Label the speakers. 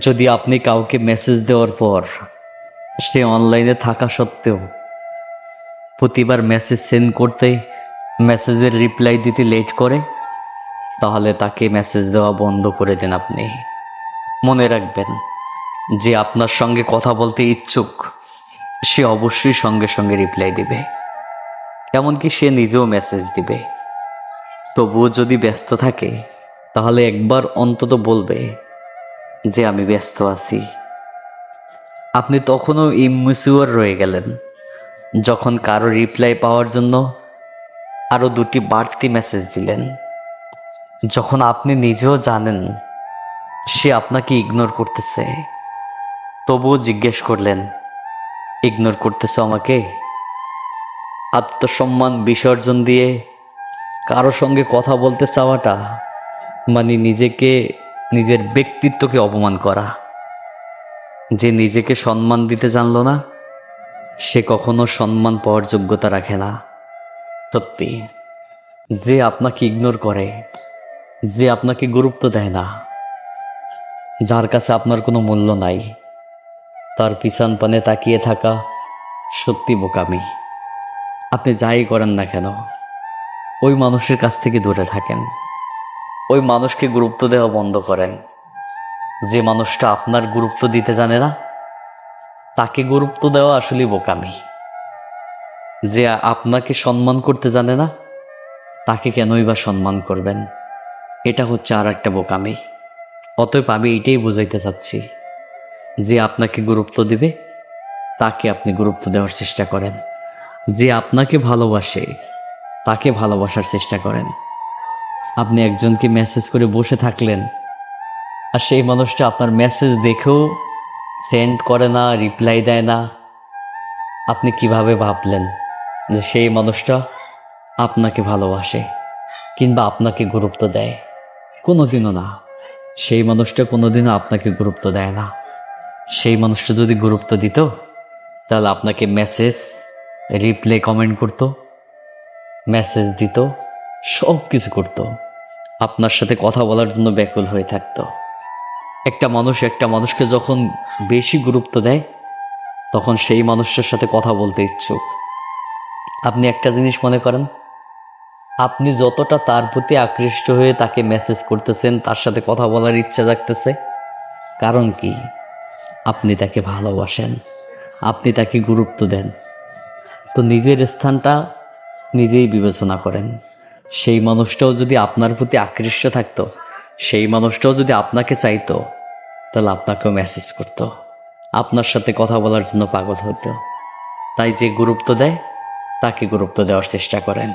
Speaker 1: যদি আপনি কাউকে মেসেজ দেওয়ার পর সে অনলাইনে থাকা সত্ত্বেও প্রতিবার মেসেজ সেন্ড করতে মেসেজের রিপ্লাই দিতে লেট করে, তাহলে তাকে মেসেজ দেওয়া বন্ধ করে দেন আপনি। মনে রাখবেন যে আপনার সঙ্গে কথা বলতে ইচ্ছুক, সে অবশ্যই সঙ্গে সঙ্গে রিপ্লাই দিবে। এমনকি সে নিজেও মেসেজ দিবে। তবুও যদি ব্যস্ত থাকে, তাহলে একবার অন্তত বলবে যে আমি ব্যস্ত আছি। আপনি তখনও ইমিউর রয়ে গেলেন, যখন কারও রিপ্লাই পাওয়ার জন্য আরও দুটি বাড়তি মেসেজ দিলেন। যখন আপনি নিজেও জানেন সে আপনাকে ইগনোর করতেছে, তবুও জিজ্ঞেস করলেন, ইগনোর করতেছ আমাকে? আত্মসম্মান বিসর্জন দিয়ে কারও সঙ্গে কথা বলতে চাওয়াটা মানে নিজেকে নিজের ব্যক্তিত্বকে অপমান করা। যে নিজেকে সম্মান দিতে জানলো না, সে কখনো সম্মান পাওয়ার যোগ্যতা রাখে না। সত্যি, যে আপনাকে ইগনোর করে, যে আপনাকে গুরুত্ব দেয় না, যার কাছে আপনার কোনো মূল্য নাই, তার পিছন পানে তাকিয়ে থাকা সত্যি বোকামি। আপনি যাই করেন না কেন, ওই মানুষের কাছ থেকে দূরে থাকেন। ওই মানুষকে গুরুত্ব দেওয়া বন্ধ করেন। যে মানুষটা আপনার গুরুত্ব দিতে জানে না, তাকে গুরুত্ব দেওয়া আসলে বোকামি। যে আপনাকে সম্মান করতে জানে না, তাকে কেনই বা সম্মান করবেন? এটা হচ্ছে আর একটা বোকামি। অতএব আমি এটাই বুঝাইতে চাচ্ছি, যে আপনাকে গুরুত্ব দিবে, তাকে আপনি গুরুত্ব দেওয়ার চেষ্টা করেন। যে আপনাকে ভালোবাসে, তাকে ভালোবাসার চেষ্টা করেন। আপনি একজনকে মেসেজ করে বসে থাকলেন। আর সেই মানুষটা আপনার মেসেজ দেখেও সেন্ড করে না রিপ্লাই দেয় না। আপনি কীভাবে ভাবলেন যে সেই মানুষটা আপনাকে ভালোবাসে কিংবা আপনাকে গুরুত্ব দেয়? কোনোদিনও না। সেই মানুষটা কোনোদিনও আপনাকে গুরুত্ব দেয় না। সেই মানুষটা যদি গুরুত্ব দিত, তাহলে আপনাকে মেসেজ রিপ্লাই কমেন্ট করতো মেসেজ দিত সব কিছু করতো। আপনার সাথে কথা বলার জন্য ব্যাকুল হয়ে থাকতো। একটা মানুষ একটা মানুষকে যখন বেশি গুরুত্ব দেয়, তখন সেই মানুষটার সাথে কথা বলতে ইচ্ছুক। আপনি একটা জিনিস মনে করেন? আপনি যতটা তার প্রতি আকৃষ্ট হয়ে তাকে মেসেজ করতেছেন, তার সাথে কথা বলার ইচ্ছা জাগতেছে। কারণ কি? আপনি তাকে ভালোবাসেন। আপনি তাকে গুরুত্ব দেন। তো নিজের স্থানটা নিজেই বিবেচনা করেন। সেই মানুষটাও যদি আপনার প্রতি আকৃষ্ট থাকত, সেই মানুষটাও যদি আপনাকে চাইতো, তাহলে আপনাকেও মেসেজ করতো। আপনার সাথে কথা বলার জন্য পাগল হতো। তাই যে গুরুত্ব দেয়, তাকে গুরুত্ব দেওয়ার চেষ্টা করেন।